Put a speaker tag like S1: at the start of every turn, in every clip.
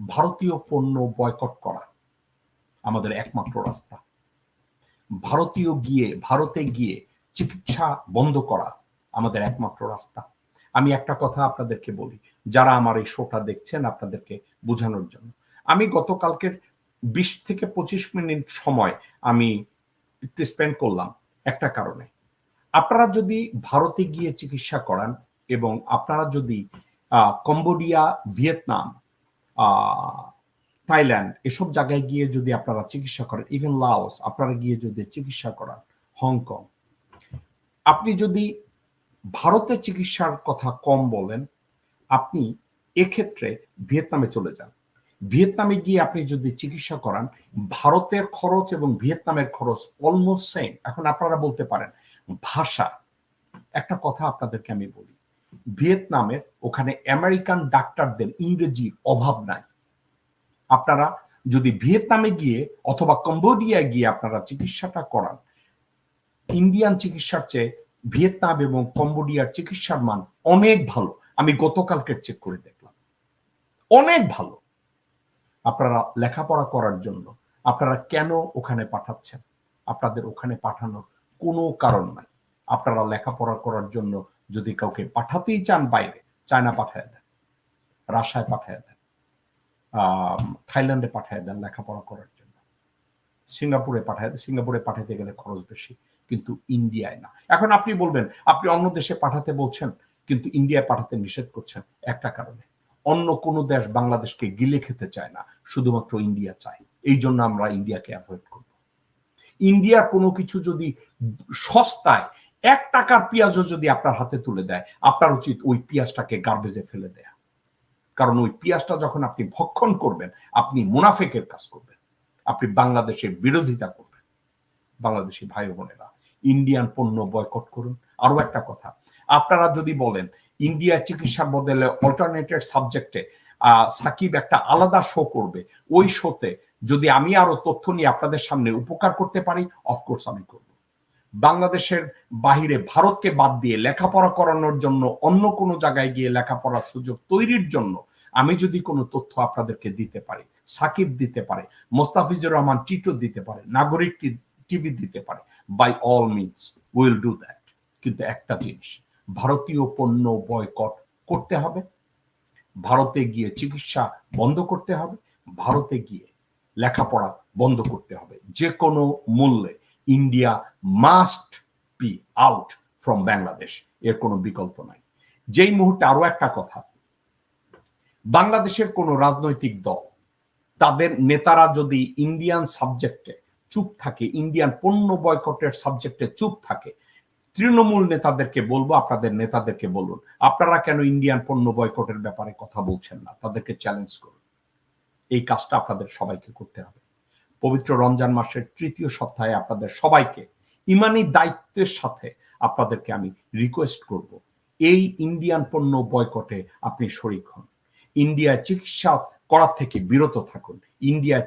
S1: ভারতীয় পণ্য বয়কট করা আমাদের একমাত্র রাস্তা। ভারতীয় গিয়ে, ভারতে গিয়ে চিকিৎসা বন্ধ করা আমাদের একমাত্র রাস্তা। আমি একটা কথা আপনাদেরকে বলি, যারা আমার এই শোটা দেখছেন আপনাদেরকে বোঝানোর জন্য। আমি গতকালকের বিশ থেকে পঁচিশ মিনিট সময় আমি স্পেন্ড করলাম একটা কারণে। আপনারা যদি ভারতে গিয়ে চিকিৎসা করান এবং আপনারা যদি কম্বোডিয়া, ভিয়েতনাম থাইল্যান্ড, এসব জায়গায় গিয়ে যদি আপনারা চিকিৎসা করেন ইভেন লাওস, আপনারা গিয়ে যদি চিকিৎসা করান, হংকং। আপনি যদি ভারতে চিকিৎসার কথা কম বলেন, আপনি এক্ষেত্রে ভিয়েতনামে চলে যান। ভিয়েতনামে গিয়ে আপনি যদি চিকিৎসা করান, ভারতের খরচ এবং ভিয়েতনামের খরচ অলমোস্ট সেম এখন আপনারা বলতে পারেন, ভাষা। একটা কথা আপনাদেরকে আমি বলি ভিয়েতনামের ওখানে আমেরিকান ডাক্তারদের ইংরেজির অভাব নাই। আপনারা যদি ভিয়েতনামে গিয়ে অথবা কম্বোডিয়ায় গিয়ে আপনারা চিকিৎসাটা করান, ইন্ডিয়ান চিকিৎসার চেয়ে ভিয়েতনাম এবং কম্বোডিয়ার চিকিৎসার মান অনেক ভালো। আমি গতকালকে চেক করে দেখলাম। অনেক ভালো। আপনারা লেখাপড়া করার জন্য আপনারা কেন ওখানে পাঠাচ্ছেন? আপনাদের ওখানে পাঠানোর কোনো কারণ নাই। আপনারা লেখাপড়া করার জন্য যদি কাউকে পাঠাতেই চান বাইরে, চায়না পাঠায় দেন রাশায় পাঠায় দেন থাইল্যান্ডে পাঠায় দেন লেখাপড়া করার জন্য। সিঙ্গাপুরে পাঠায় সিঙ্গাপুরে পাঠাতে গেলে খরচ বেশি, কিন্তু ইন্ডিয়ায় না। এখন আপনি বলবেন, আপনি অন্য দেশে পাঠাতে বলছেন, কিন্তু ইন্ডিয়ায় পাঠাতে নিষেধ করছেন একটা কারণে। অন্য কোনো দেশ বাংলাদেশকে গিলে খেতে চায় না, শুধুমাত্র ইন্ডিয়া চায়। এই জন্য আমরা ইন্ডিয়াকে অ্যাভয়েড করব। ইন্ডিয়ার কোনো কিছু যদি সস্তায় এক টাকার পেঁয়াজও যদি আপনার হাতে তুলে দেয়, আপনার উচিত ওই পেঁয়াজটাকে গার্বেজে ফেলে দেয়া। কারণ ওই পেঁয়াজটা যখন আপনি ভক্ষণ করবেন, আপনি মুনাফেকের কাজ করবেন। আপনি বাংলাদেশের বিরোধিতা করবেন। বাংলাদেশি ভাই বোনেরা ইন্ডিয়ান পণ্য বয়কট করুন। আরও একটা কথা, আপনারা যদি বলেন ইন্ডিয়া চিকিৎসার বদলে অল্টারনেটেড সাবজেক্টে সাকিব একটা আলাদা শো করবে, ওই শোতে যদি আমি আরও তথ্য নিয়ে আপনাদের সামনে উপকার করতে পারি অফকোর্স আমি করব। বাংলাদেশের বাহিরে ভারতকে বাদ দিয়ে লেখাপড়া করানোর জন্য অন্য কোনো জায়গায় গিয়ে লেখাপড়ার সুযোগ তৈরির জন্য আমি যদি কোনো তথ্য আপনাদেরকে দিতে পারি, সাকিব দিতে পারে, মোস্তাফিজুর রহমান টিটো দিতে পারে, নাগরিক টিভি দিতে পারে by all means will do that কিন্তু একটা জিনিস, ভারতীয় পণ্য বয়কট করতে হবে, ভারতে গিয়ে চিকিৎসা বন্ধ করতে হবে, ভারতে গিয়ে লেখাপড়া বন্ধ করতে হবে, যে কোনো মূল্যে। India must be out from Bangladesh এর কোনো বিকল্প নাই। যেই মুহূর্তে আরও একটা কথা, বাংলাদেশের কোনো রাজনৈতিক দল, তাদের নেতারা যদি ইন্ডিয়ান সাবজেক্টে চুপ থাকে ইন্ডিয়ান পণ্য বয়কটের সাবজেক্টে চুপ থাকে, তৃণমূল নেতাদেরকে বলব, আপনাদের নেতাদেরকে বলুন, আপনারা কেন ইন্ডিয়ান পণ্য বয়কটের ব্যাপারে কথা বলছেন না? তাদেরকে চ্যালেঞ্জ করুন। এই কাজটা আপনাদের সবাইকে করতে হবে। পবিত্র রমজান মাসের তৃতীয় সপ্তাহে আপনাদের সবাইকে ইমানি দায়িত্বের সাথে আপনাদেরকে আমি রিকোয়েস্ট করব। এই ইন্ডিয়ান পণ্য বয়কটে আপনি শরিক হন। ইন্ডিয়ায় চিকিৎসা করার থেকে বিরত থাকুন। ইন্ডিয়া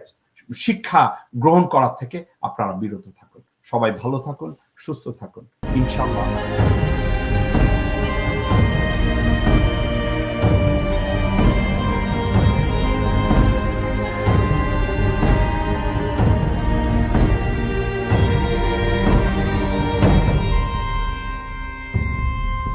S1: শিক্ষা গ্রহণ করার থেকে আপনারা বিরত থাকুন। সবাই ভালো থাকুন, সুস্থ থাকুন। ইনশাল্লাহ